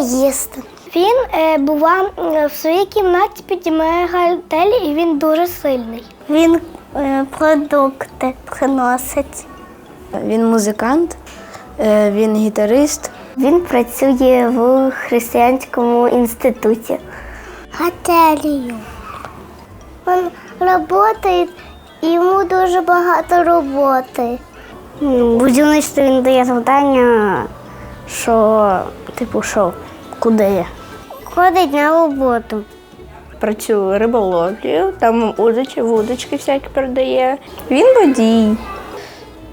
їсти. Він е, бува в своїй кімнаті підіймає гантелі і він дуже сильний. Він е, продукти приносить. Він музикант, е, він гітарист. Він працює в християнському інституті. Готелію. Він працює, і йому дуже багато роботи. Будівництво він дає завдання, що, типу, що, куди? Ходить на роботу. Працює риболовлею, там удочки, вудочки всякі продає. Він водій.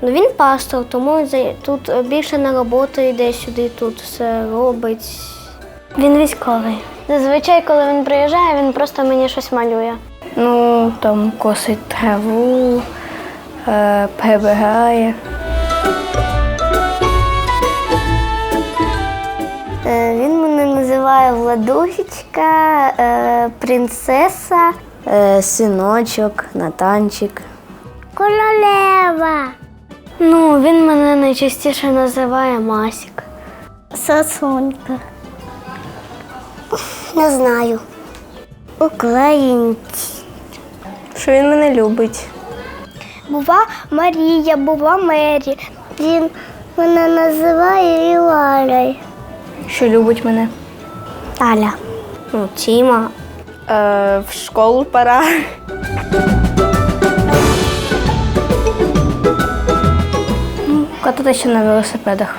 Ну він пастор, тому тут більше на роботу йде сюди, тут все робить. Він військовий. Зазвичай, коли він приїжджає, він просто мені щось малює. Ну, там косить траву, е, прибирає. Владусечка, е, принцеса. Е, синочок, Натанчик. Королева. Ну, він мене найчастіше називає Масік. Сосунка. Не знаю. Українці. Що він мене любить. Бува Марія, бува Мері. Він мене називає Іларою. Що любить мене? Аля. Ну, Тіма. Е, в школу пора. Кататися на велосипедах.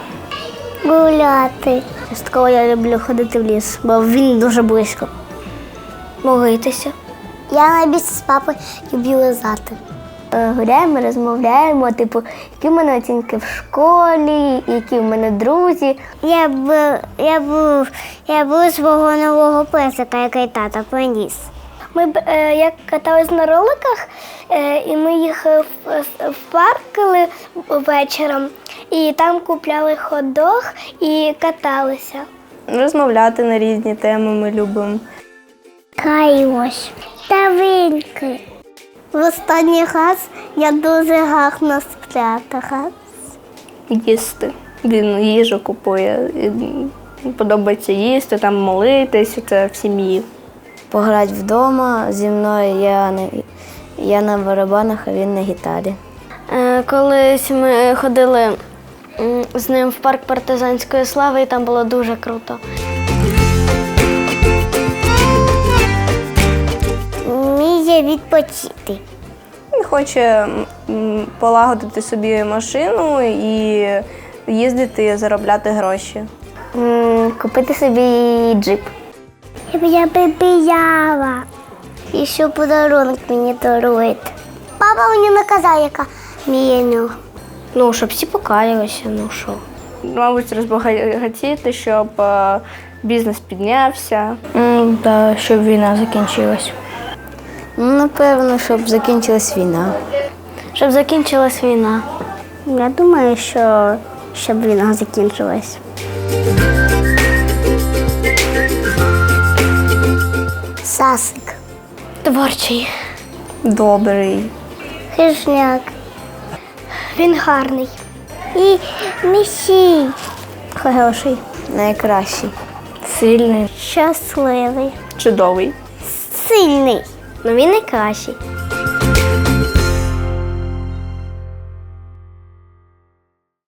Гуляти. Частково я люблю ходити в ліс, бо він дуже близько. Молитися. Я найбільше з папою люблю лизати. Е, Гуляємо, розмовляємо, типу, які в мене оцінки в школі, які в мене друзі. Я б я був я був свого нового песика, який тата приніс. Ми б е, як катались на роликах, е, і ми їх е, в, в паркали вечором, і там купляли хот-дог і каталися. Розмовляти на різні теми ми любимо. Каїмось. Тавинки. В останній раз я дуже гарно спрятала. Їсти. Він їжу купує. Подобається їсти, там молитись, це в сім'ї. Пограти вдома зі мною я на, я на барабанах, а він на гітарі. Е, Колись ми ходили з ним в парк партизанської слави, і там було дуже круто. Відпочити. Він хоче полагодити собі машину і їздити, заробляти гроші. Купити собі джип. Я би піяла. І що подарунок мені даруєте. Папа мені наказав, яка вміє Ну, щоб всі покаялися, ну що. Мабуть, розбагатіти, щоб е, бізнес піднявся. М, да, щоб війна закінчилась. Ну, напевно, щоб закінчилась війна. Щоб закінчилась війна. Я думаю, що щоб війна закінчилась. Сасик. Творчий. Добрий. Хижняк. Він гарний. І місій. Хороший. Найкращий. Сильний. Щасливий. Чудовий. Сильний. Ну він найкращий.